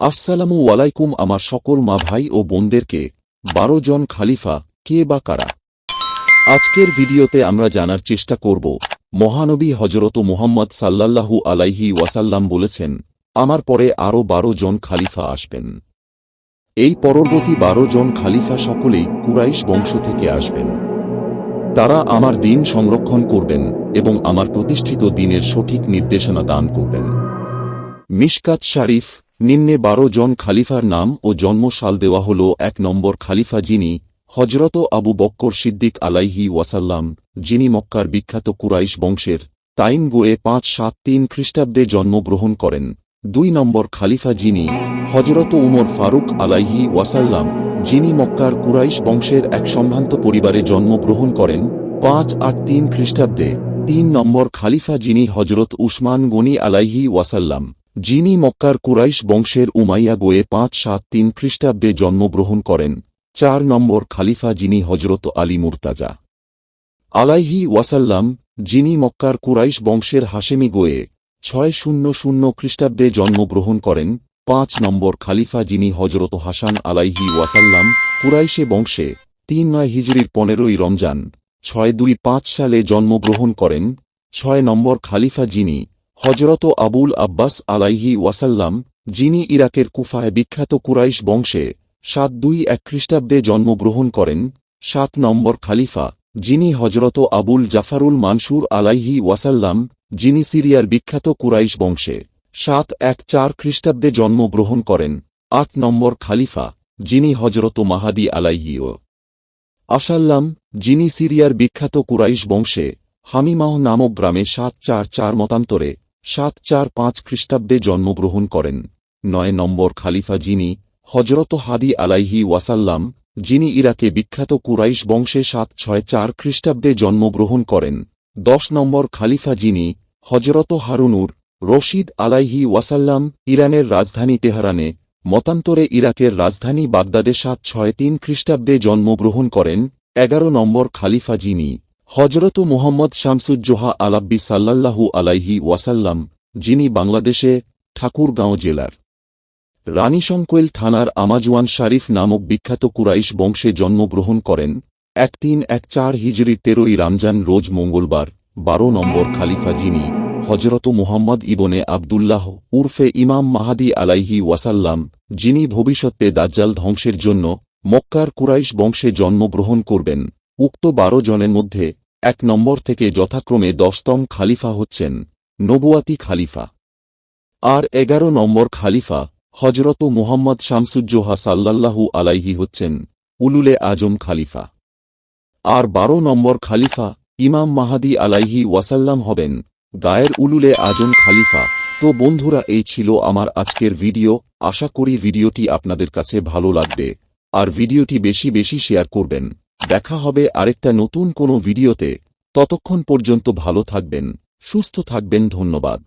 আসসালামু আলাইকুম আমার সকল মা ভাই ও বোনদেরকে, বারো জন খালিফা, কে বা কারা? আজকের ভিডিওতে আমরা জানার চেষ্টা করব, মহানবী হজরত মুহাম্মদ সাল্লাল্লাহু আলাইহি ওয়াসাল্লাম বলেছেন, আমার পরে আরও বারো জন খালিফা আসবেন। এই পরবর্তী বারো জন খালিফা সকলেই কুরাইশ বংশ থেকে আসবেন। তারা আমার দিন সংরক্ষণ করবেন এবং আমার প্রতিষ্ঠিত দিনের সঠিক নির্দেশনা দান করবেন। মিশকাত শারিফ নিম্নে বারো জন খালিফার নাম ও জন্মসাল দেওয়া হল এক নম্বর খালিফা যিনি হজরত আবু বক্কর সিদ্দিক আলাইহি ওয়াসাল্লাম, যিনি মক্কার বিখ্যাত কুরাইশ বংশের তাইন গোয়ে পাঁচ সাত তিন খ্রিস্টাব্দে জন্মগ্রহণ করেন। দুই নম্বর খালিফা যিনি হজরত উমর ফারুক আলাইহি ওয়াসাল্লাম, যিনি মক্কার কুরাইশ বংশের এক সম্ভ্রান্ত পরিবারে জন্মগ্রহণ করেন, পাঁচ আট তিন খ্রিস্টাব্দে। তিন নম্বর খালিফা যিনি হজরত উসমান গনি আলাইহি ওয়াসাল্লাম যিনি মক্কার কুরাইশ বংশের উমাইয়া গোয়ে পাঁচ সাত তিন খ্রিস্টাব্দে জন্মগ্রহণ করেন, চার নম্বর খালিফা যিনি হজরত আলী মুরতাজা। আলাইহি ওয়াসাল্লাম, যিনি মক্কার কুরাইশ বংশের হাশেমি গোয়ে ছয় শূন্য শূন্য খ্রিস্টাব্দে জন্মগ্রহণ করেন, পাঁচ নম্বর খালিফা যিনি হজরত হাসান আলাইহি ওয়াসাল্লাম, কুরাইশে বংশে তিন নয় হিজড়ির পনেরোই রমজান, ছয় দুই পাঁচ সালে জন্মগ্রহণ করেন, ছয় নম্বর খালিফা যিনি হজরত আবুল আব্বাস আলাইহি ওয়াসাল্লাম, যিনি ইরাকের কুফায় বিখ্যাত কুরাইশ বংশে সাত দুই এক খ্রিস্টাব্দে জন্মগ্রহণ করেন, সাত নম্বর খালিফা, যিনি হজরত আবুল জাফারুল মানসুর আলাইহি ওয়াসাল্লাম, যিনি সিরিয়ার বিখ্যাত কুরাইশ বংশে সাত এক চার খ্রিস্টাব্দে জন্মগ্রহণ করেন, আট নম্বর খালিফা, যিনি হজরত মাহাদি আলাইহিও। আসাল্লাম যিনি সিরিয়ার বিখ্যাত কুরাইশ বংশে হামিমাহ নামক গ্রামে সাত চার চার মতান্তরে সাত চার পাঁচ খ্রিস্টাব্দে জন্মগ্রহণ করেন। নয় নম্বর খালিফা যিনি হজরত হাদি আলাইহি ওয়াসাল্লাম, যিনি ইরাকে বিখ্যাত কুরাইশ বংশে সাত ছয় চার খ্রিস্টাব্দে জন্মগ্রহণ করেন। দশ নম্বর খালিফা যিনি হজরত হারুনুর রশিদ আলাইহি ওয়াসাল্লাম, ইরানের রাজধানী তেহরানে, মতান্তরে ইরাকের রাজধানী বাগদাদে সাত ছয় তিন খ্রিস্টাব্দে জন্মগ্রহণ করেন। এগারো নম্বর খালিফা যিনি হজরত মোহাম্মদ শামসুজ্জোহা আলাব্বি সাল্লাল্লাহু আলাইহি ওয়াসাল্লাম, যিনি বাংলাদেশে ঠাকুরগাঁও জেলার রানীশঙ্কৈল থানার আমাজওয়ান শারিফ নামক বিখ্যাত কুরাইশ বংশে জন্মগ্রহণ করেন এক তিন এক চার হিজরি তেরোই রমজান রোজ মঙ্গলবার, বারো নম্বর খালিফা যিনি হজরত মুহাম্মদ ইবনে আবদুল্লাহ উর্ফে ইমাম মাহাদি আলাইহি ওয়াসাল্লাম, যিনি ভবিষ্যতে দাজ্জাল ধ্বংসের জন্য মক্কার কুরাইশ বংশে জন্মগ্রহণ করবেন। উক্ত বারো জনের মধ্যে এক নম্বর থেকে যথাক্রমে দশতম খালিফা হচ্ছেন নবুয়াতি খালিফা। আর এগারো নম্বর খালিফা হজরত মুহাম্মদ শামসুজ্জোহা সাল্লাল্লাহু আলাইহি হচ্ছেন উলুলে আজম খালিফা। আর বারো নম্বর খালিফা ইমাম মাহাদি আলাইহি ওয়াসাল্লাম হবেন গায়ের উলুলে আজম খালিফা। তো বন্ধুরা, এই ছিল আমার আজকের ভিডিও। আশা করি ভিডিওটি আপনাদের কাছে ভালো লাগবে। আর ভিডিওটি বেশি বেশি শেয়ার করবেন। দেখা হবে আরেকটা নতুন কোনো ভিডিওতে। ততক্ষণ পর্যন্ত ভালো থাকবেন সুস্থ থাকবেন ধন্যবাদ।